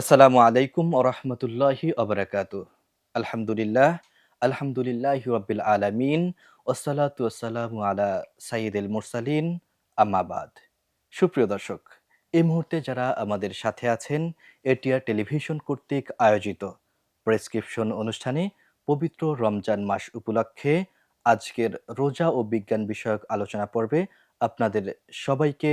আসসালামু আলাইকুম ওরহমতুল্লাহি অবরাকাত আলহামদুলিল্লাহ আলহামদুলিল্লাহ রব্বিল আলামিন ওসালাতু আসসালামু আলা সাইয়িদুল মুরসালিন আমাবাদ সুপ্রিয় দর্শক, এই মুহূর্তে যারা আমাদের সাথে আছেন, এটিআর টেলিভিশন কর্তৃক আয়োজিত প্রেসক্রিপশন অনুষ্ঠানে পবিত্র রমজান মাস উপলক্ষে আজকের রোজা ও বিজ্ঞান বিষয়ক আলোচনা পর্বে আপনাদের সবাইকে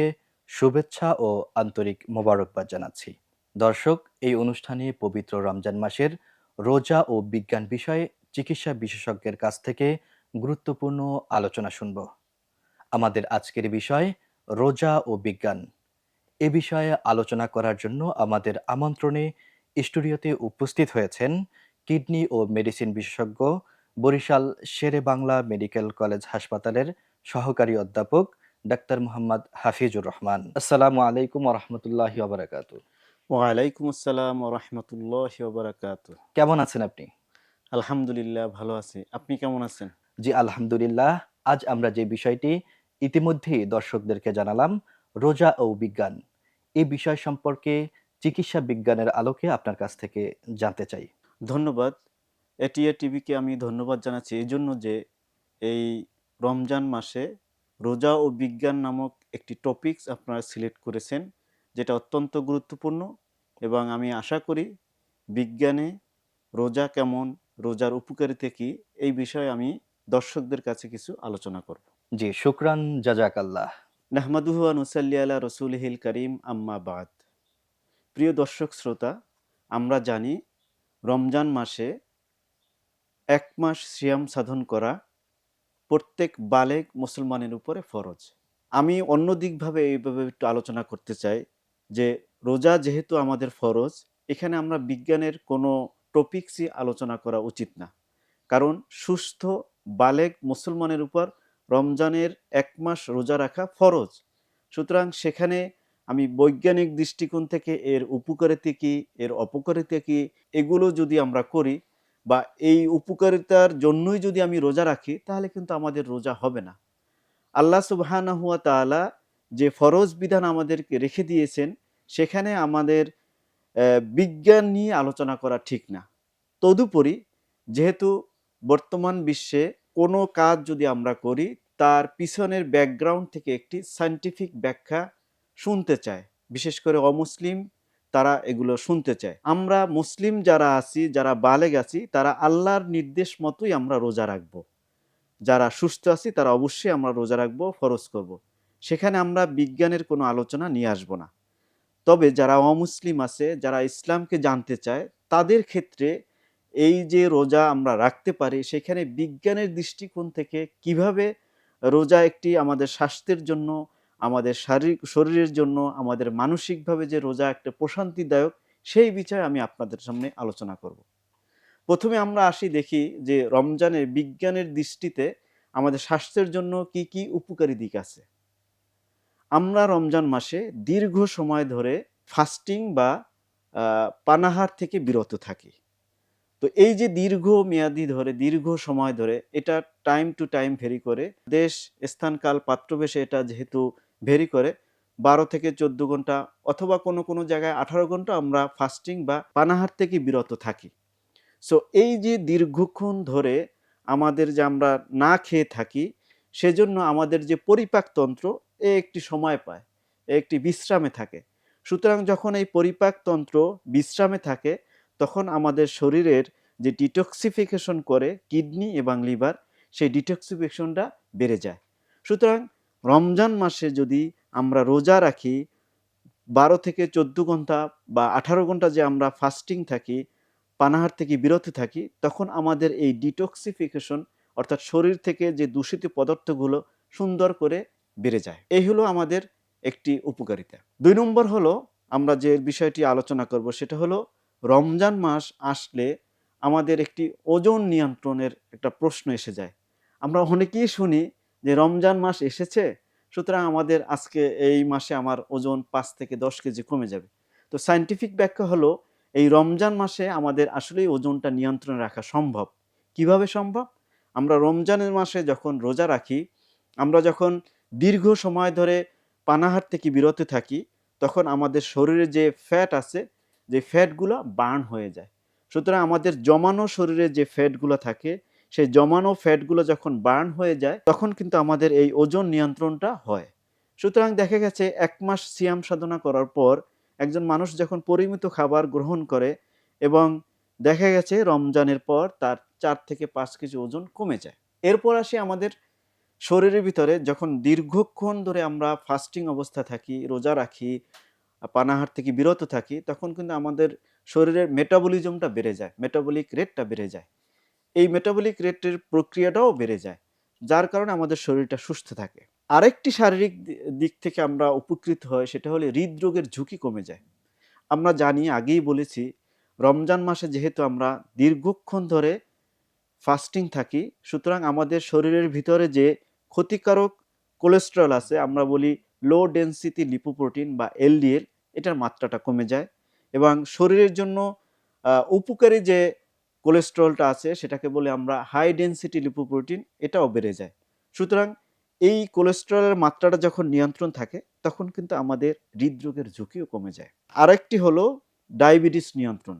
শুভেচ্ছা ও আন্তরিক মোবারকবাদ জানাচ্ছি। দর্শক, এই অনুষ্ঠানে পবিত্র রমজান মাসের রোজা ও বিজ্ঞান বিষয়ে চিকিৎসা বিশেষজ্ঞের কাছ থেকে গুরুত্বপূর্ণ আলোচনা শুনব। আমাদের আজকের বিষয়, রোজা ও বিজ্ঞান। এ বিষয়ে আলোচনা করার জন্য আমাদের আমন্ত্রণে স্টুডিওতে উপস্থিত হয়েছেন কিডনি ও মেডিসিন বিশেষজ্ঞ, বরিশাল শেরে বাংলা মেডিকেল কলেজ হাসপাতালের সহকারী অধ্যাপক ডাক্তার মোহাম্মদ হাফিজুর রহমান। আসসালামু আলাইকুম রহমতুল্লাহি ওবরাকাতু ওয়ালাইকুম আসসালাম রহমতুল্লাহ বারাকাত কেমন আছেন আপনি? আলহামদুলিল্লাহ ভালো আছি। আপনি কেমন আছেন? জি আলহামদুলিল্লাহ। আজ আমরা যে বিষয়টি ইতিমধ্যেই দর্শকদেরকে জানালাম রোজা ও বিজ্ঞান। এই বিষয় সম্পর্কে চিকিৎসা বিজ্ঞানের আলোকে আপনার কাছ থেকে জানতে চাই। ধন্যবাদ। এটিএ টিভিকে আমি ধন্যবাদ জানাচ্ছি। এই জন্য যে এই রমজান মাসে রোজা ও বিজ্ঞান নামক একটি টপিকস আপনারা সিলেক্ট করেছেন যেটা অত্যন্ত গুরুত্বপূর্ণ। এবং আমি আশা করি বিজ্ঞানে রোজা কেমন রোজার উপকারিতা কি এই বিষয়ে আমি দর্শকদের কাছে কিছু আলোচনা করব। জি শুক্রান জাজাকাল্লাহ। নাহমাদুহু নুসাল্লি আলা রসুলহিল করিম আম্মা বাদ। প্রিয় দর্শক শ্রোতা আমরা জানি রমজান মাসে এক মাস সিয়াম সাধন করা প্রত্যেক বালেক মুসলমানের উপরে ফরজ। আমি অন্য দিকভাবে এইভাবে একটু আলোচনা করতে চাই যে রোজা যেহেতু আমাদের ফরজ, এখানে আমরা বিজ্ঞানের কোনো টপিক্সই আলোচনা করা উচিত না। কারণ সুস্থ বালেগ মুসলমানের উপর রমজানের এক মাস রোজা রাখা ফরজ। সুতরাং সেখানে আমি বৈজ্ঞানিক দৃষ্টিকোণ থেকে এর উপকারিতা কী, এর অপকারিতা কী, এগুলো যদি আমরা করি বা এই উপকারিতার জন্যই যদি আমি রোজা রাখি, তাহলে কিন্তু আমাদের রোজা হবে না। আল্লাহ সুবহানা হুয়া তাআলা যে ফরজ বিধান আমাদেরকে রেখে দিয়েছেন সেখানে আমাদের বিজ্ঞান নিয়ে আলোচনা করা ঠিক না। তদুপরি যেহেতু বর্তমান বিশ্বে কোনো কাজ যদি আমরা করি, তার পিছনের ব্যাকগ্রাউন্ড থেকে একটি সায়েন্টিফিক ব্যাখ্যা শুনতে চায়। বিশেষ করে অমুসলিম তারা এগুলো শুনতে চায়। আমরা মুসলিম যারা আছি, যারা বালেগ আছি, তারা আল্লাহর নির্দেশ মতোই আমরা রোজা রাখব। যারা সুস্থ আছি, তারা অবশ্যই আমরা রোজা রাখব, ফরজ করব। সেখানে আমরা বিজ্ঞানের কোনো আলোচনা নিয়ে আসব না। তবে যারা অমুসলিম আছে, যারা ইসলামকে জানতে চায়, তাদের ক্ষেত্রে এই যে রোজা আমরা রাখতে পারি, সেখানে বিজ্ঞানের দৃষ্টিকোণ থেকে কীভাবে রোজা একটি আমাদের স্বাস্থ্যের জন্য, আমাদের শারীরিক, শরীরের জন্য, আমাদের মানসিকভাবে যে রোজা একটা প্রশান্তিদায়ক, সেই বিষয়ে আমি আপনাদের সামনে আলোচনা করব। প্রথমে আমরা আসি দেখি যে রমজানের বিজ্ঞানের দৃষ্টিতে আমাদের স্বাস্থ্যের জন্য কি কি উপকারী দিক আছে। আমরা রমজান মাসে দীর্ঘ সময় ধরে ফাস্টিং বা পানাহার থেকে বিরত থাকি। তো এই যে দীর্ঘ মেয়াদি ধরে, দীর্ঘ সময় ধরে এটা টাইম টু টাইম ভেরি করে। দেশ স্থানকাল পাত্রবেশে এটা যেহেতু ভেরি করে, বারো থেকে চোদ্দ ঘণ্টা অথবা কোনো কোনো জায়গায় আঠারো ঘণ্টা আমরা ফাস্টিং বা পানাহার থেকে বিরত থাকি। সো এই যে দীর্ঘক্ষণ ধরে আমাদের যে আমরা না খেয়ে থাকি সেজন্য আমাদের যে পরিপাকতন্ত্র এ একটি সময় পায়, এ একটি বিশ্রামে থাকে। সুতরাং যখন এই পরিপাকতন্ত্র বিশ্রামে থাকে, তখন আমাদের শরীরের যে ডিটক্সিফিকেশন করে কিডনি এবং লিভার, সেই ডিটক্সিফিকেশনটা বেড়ে যায়। সুতরাং রমজান মাসে যদি আমরা রোজা রাখি, বারো থেকে চোদ্দ ঘণ্টা বা আঠারো ঘণ্টা যে আমরা ফাস্টিং থাকি, পানাহার থেকে বিরত থাকি, তখন আমাদের এই ডিটক্সিফিকেশন অর্থাৎ শরীর থেকে যে দূষিত পদার্থগুলো সুন্দর করে বেড়ে যায়। এই হলো আমাদের একটি উপকারিতা। দুই নম্বর হলো, আমরা যে বিষয়টি আলোচনা করব সেটা হলো, রমজান মাস আসলে আমাদের একটি ওজন নিয়ন্ত্রণের একটা প্রশ্ন এসে যায়। আমরা অনেকেই শুনি যে রমজান মাস এসেছে, সুতরাং আমাদের আজকে এই মাসে আমার ওজন পাঁচ থেকে দশ কেজি কমে যাবে। তো সায়েন্টিফিক ব্যাখ্যা হলো, এই রমজান মাসে আমাদের আসলেই ওজনটা নিয়ন্ত্রণে রাখা সম্ভব। কীভাবে সম্ভব? আমরা রমজানের মাসে যখন রোজা রাখি, আমরা যখন দীর্ঘ সময় ধরে পানাহার থেকে বিরত থাকি, তখন আমাদের শরীরে যে ফ্যাট আছে, যে ফ্যাটগুলো বার্ন হয়ে যায়। সুতরাং আমাদের জমানো শরীরে যে ফ্যাটগুলো থাকে, সেই জমানো ফ্যাটগুলো যখন বার্ন হয়ে যায়, তখন কিন্তু আমাদের এই ওজন নিয়ন্ত্রণটা হয়। সুতরাং দেখা গেছে, এক মাস সিয়াম সাধনা করার পর একজন মানুষ যখন পরিমিত খাবার গ্রহণ করে এবং দেখা গেছে, রমজানের পর তার চার থেকে পাঁচ কেজি ওজন কমে যায়। এরপর আসি আমাদের শরীরের ভিতরে যখন দীর্ঘক্ষণ ধরে আমরা ফাস্টিং অবস্থা থাকি, রোজা রাখি, পানাহার থেকে বিরত থাকি, তখন কিন্তু আমাদের শরীরের মেটাবলিজমটা বেড়ে যায় মেটাবলিক রেটটা বেড়ে যায়। এই মেটাবলিক রেটের প্রক্রিয়াটাও বেড়ে যায়, যার কারণে আমাদের শরীরটা সুস্থ থাকে। আরেকটি শারীরিক দিক থেকে আমরা উপকৃত হয় সেটা হলে হৃদরোগের ঝুঁকি কমে যায়। আমরা জানি আগেই বলেছি, রমজান মাসে যেহেতু আমরা দীর্ঘক্ষণ ধরে ফাস্টিং থাকি, সুতরাং আমাদের শরীরের ভিতরে যে ক্ষতিকারক কোলেস্ট্রল আছে, আমরা বলি লো ডেন্সিটি লিপোপ্রোটিন বা এলডিএল এটার মাত্রাটা কমে যায় এবং শরীরের জন্য উপকারী যে কোলেস্ট্রলটা আছে, সেটাকে বলে আমরা হাই ডেন্সিটি লিপোপ্রোটিন এটাও বেড়ে যায়। সুতরাং এই কোলেস্ট্রলের মাত্রাটা যখন নিয়ন্ত্রণ থাকে, তখন কিন্তু আমাদের হৃদরোগের ঝুঁকিও কমে যায়। আরেকটি হলো ডায়াবেটিস নিয়ন্ত্রণ।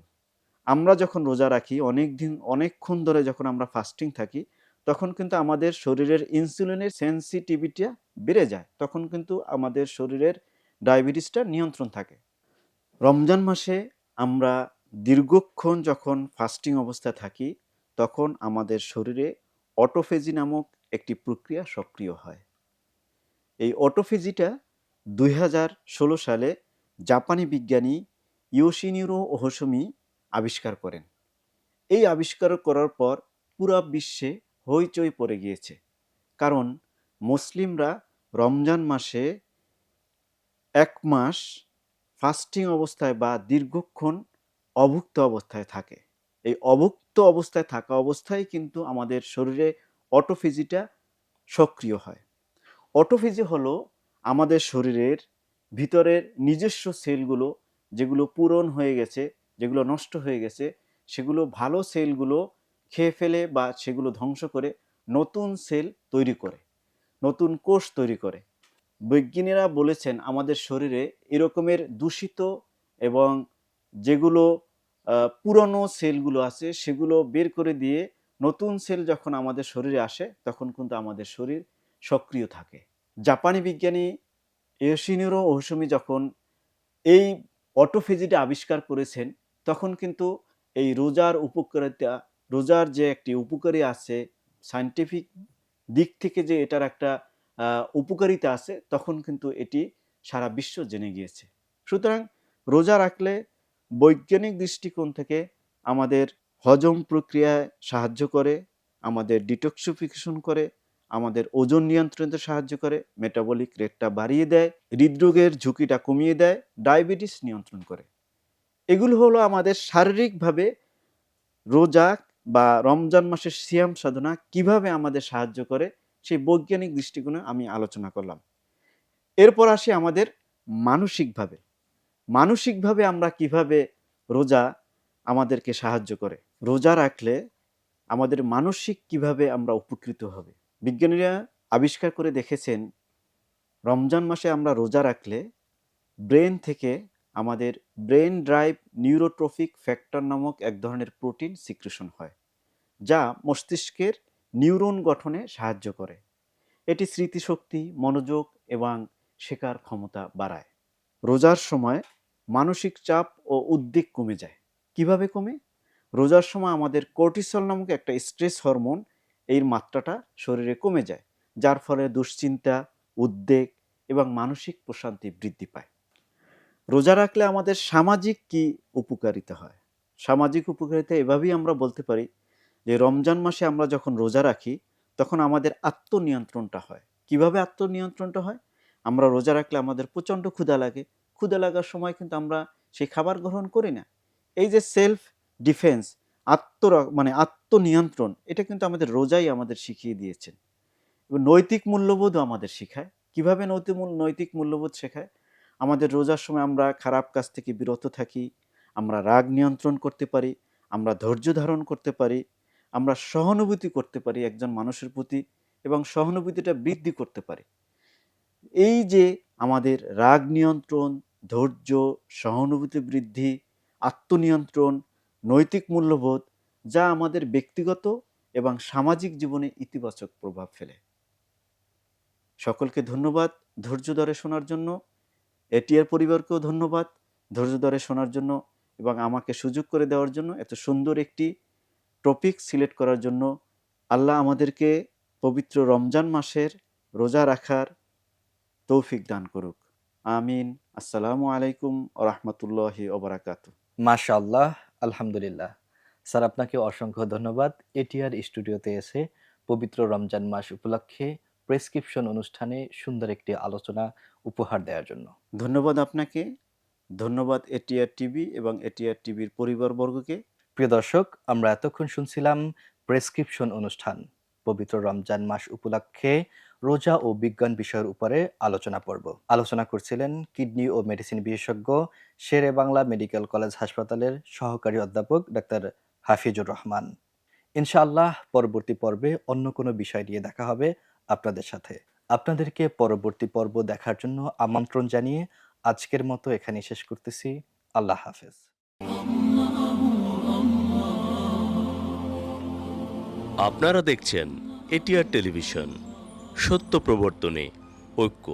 আমরা যখন রোজা রাখি, অনেক দিন, অনেকক্ষণ ধরে যখন আমরা ফাস্টিং থাকি, তখন কিন্তু আমাদের শরীরের ইনসুলিনের সেন্সিটিভিটিটা বেড়ে যায়। তখন কিন্তু আমাদের শরীরের ডায়াবেটিসটা নিয়ন্ত্রণ থাকে। রমজান মাসে আমরা দীর্ঘক্ষণ যখন ফাস্টিং অবস্থায় থাকি, তখন আমাদের শরীরে অটোফেজি নামক একটি প্রক্রিয়া সক্রিয় হয়। এই অটোফেজিটা দু হাজার ষোলো সালে জাপানি বিজ্ঞানী ইয়োশিনিরো ওহসমি আবিষ্কার করেন। এই আবিষ্কার করার পর পুরা বিশ্বে হইচই পড়ে গিয়েছে। কারণ মুসলিমরা রমজান মাসে এক মাস ফাস্টিং অবস্থায় বা দীর্ঘক্ষণ অভুক্ত অবস্থায় থাকে। এই অভুক্ত অবস্থায় থাকা অবস্থায় কিন্তু আমাদের শরীরে অটোফিজিটা সক্রিয় হয়। অটোফিজি হলো আমাদের শরীরের ভিতরের নিজস্ব সেলগুলো যেগুলো পূরণ হয়ে গেছে যেগুলো নষ্ট হয়ে গেছে, সেগুলো ভালো সেলগুলো খেয়ে ফেলে বা সেগুলো ধ্বংস করে নতুন সেল তৈরি করে, নতুন কোষ তৈরি করে। বিজ্ঞানীরা বলেছেন, আমাদের শরীরে এরকমের দূষিত এবং যেগুলো পুরনো সেলগুলো আছে, সেগুলো বের করে দিয়ে নতুন সেল যখন আমাদের শরীরে আসে, তখন কিন্তু আমাদের শরীর সক্রিয় থাকে। জাপানি বিজ্ঞানী ইয়োশিনিরো ওহসমি যখন এই অটোফেজিটা আবিষ্কার করেছেন তখন কিন্তু এই রোজার উপকারিতা, রোজার যে একটি উপকারী আছে সায়েন্টিফিক দিক থেকে যে এটার একটা উপকারিতা আছে, তখন কিন্তু এটি সারা বিশ্ব জেনে গিয়েছে। সুতরাং রোজা রাখলে বৈজ্ঞানিক দৃষ্টিকোণ থেকে আমাদের হজম প্রক্রিয়ায় সাহায্য করে, আমাদের ডিটক্সিফিকেশন করে, আমাদের ওজন নিয়ন্ত্রণে সাহায্য করে মেটাবলিক রেটটা বাড়িয়ে দেয়, হৃদরোগের ঝুঁকিটা কমিয়ে দেয় ডায়াবেটিস নিয়ন্ত্রণ করে। এগুলো হলো আমাদের শারীরিকভাবে রোজা বা রমজান মাসের সিয়াম সাধনা কীভাবে আমাদের সাহায্য করে, সেই বৈজ্ঞানিক দৃষ্টিকোণে আমি আলোচনা করলাম। এরপর আসি আমাদের মানসিকভাবে। মানসিকভাবে আমরা কীভাবে রোজা আমাদেরকে সাহায্য করে? রোজা রাখলে আমাদের মানসিক কীভাবে আমরা উপকৃত হবে? বিজ্ঞানীরা আবিষ্কার করে দেখেছেন, রমজান মাসে আমরা রোজা রাখলে ব্রেন থেকে আমাদের ব্রেন ড্রাইভ নিউরোট্রফিক ফ্যাক্টর নামক এক ধরনের প্রোটিন সিক্রেশন হয়, যা মস্তিষ্কের নিউরন গঠনে সাহায্য করে। এটি স্মৃতিশক্তি, মনোযোগ এবং শেখার ক্ষমতা বাড়ায়। রোজার সময় মানসিক চাপ ও উদ্বেগ কমে যায়। কীভাবে কমে? রোজার সময় আমাদের কর্টিসল নামক একটা স্ট্রেস হরমোন এর মাত্রাটা শরীরে কমে যায়, যার ফলে দুশ্চিন্তা, উদ্বেগ এবং মানসিক প্রশান্তি বৃদ্ধি পায়। রোজা রাখলে আমাদের সামাজিক কি উপকারিতা হয়? সামাজিক উপকারিতা এভাবেই আমরা বলতে পারি যে, রমজান মাসে আমরা যখন রোজা রাখি, তখন আমাদের আত্মনিয়ন্ত্রণটা হয়। কীভাবে আত্মনিয়ন্ত্রণটা হয়? আমরা রোজা রাখলে আমাদের প্রচণ্ড ক্ষুধা লাগে। ক্ষুধা লাগার সময় কিন্তু আমরা সেই খাবার গ্রহণ করি না। এই যে সেলফ ডিফেন্স আত্ম মানে আত্মনিয়ন্ত্রণ, এটা কিন্তু আমাদের রোজাই আমাদের শিখিয়ে দিয়েছেন নৈতিক মূল্যবোধও আমাদের শেখায়। কীভাবে নৈতিক নৈতিক মূল্যবোধ শেখায়? আমাদের রোজার সময় আমরা খারাপ কাজ থেকে বিরত থাকি, আমরা রাগ নিয়ন্ত্রণ করতে পারি, আমরা ধৈর্য ধারণ করতে পারি, আমরা সহানুভূতি করতে পারি একজন মানুষের প্রতি এবং সহানুভূতিটা বৃদ্ধি করতে পারি। এই যে আমাদের রাগ নিয়ন্ত্রণ, ধৈর্য, সহানুভূতি বৃদ্ধি, আত্মনিয়ন্ত্রণ, নৈতিক মূল্যবোধ যা আমাদের ব্যক্তিগত এবং সামাজিক জীবনে ইতিবাচক প্রভাব ফেলে। সকলকে ধন্যবাদ ধৈর্য ধরে শোনার জন্য। এটিআর পরিবারকেও ধন্যবাদ ধৈর্য ধরে শোনার জন্য এবং আমাকে সুযোগ করে দেওয়ার জন্য এত সুন্দর একটি টপিক সিলেক্ট করার জন্য আল্লাহ আমাদেরকে পবিত্র রমজান মাসের রোজা রাখার তৌফিক দান করুক। আমিন। আসসালামু আলাইকুম রহমতুল্লাহি ওবরাকাতু মাশাআল্লাহ, আলহামদুলিল্লাহ। স্যার, আপনাকে অসংখ্য ধন্যবাদ। এটিআর স্টুডিওতে এসে পবিত্র রমজান মাস উপলক্ষে প্রেসক্রিপশন অনুষ্ঠানে সুন্দর একটি আলোচনা উপহার দেওয়ার জন্য। ধন্যবাদ আপনাকে। ধন্যবাদ এটিআর টিভি এবং এটিআর টিভির পরিবারবর্গকে। প্রিয় দর্শক আমরা এতক্ষণ শুনছিলাম প্রেসক্রিপশন অনুষ্ঠান। পবিত্র রমজান মাস উপলক্ষে রোজা ও বিজ্ঞান বিষয়ের উপরে আলোচনা পর্ব। আলোচনা করছিলেন কিডনি ও মেডিসিন বিশেষজ্ঞ শেরে বাংলা মেডিকেল কলেজ হাসপাতালের সহকারী অধ্যাপক ডাক্তার হাফিজুর রহমান। ইনশাআল্লাহ পরবর্তী পর্বে অন্য কোনো বিষয় নিয়ে দেখা হবে। আপনাদের সাথে। আপনাদেরকে পরবর্তী পর্ব দেখার জন্য আমন্ত্রণ জানিয়ে আজকের মতো এখানে শেষ করতেছি। আল্লাহ হাফেজ। আপনারা দেখছেন এটিআর টেলিভিশন। সত্য প্রবর্তনে ঐক্য।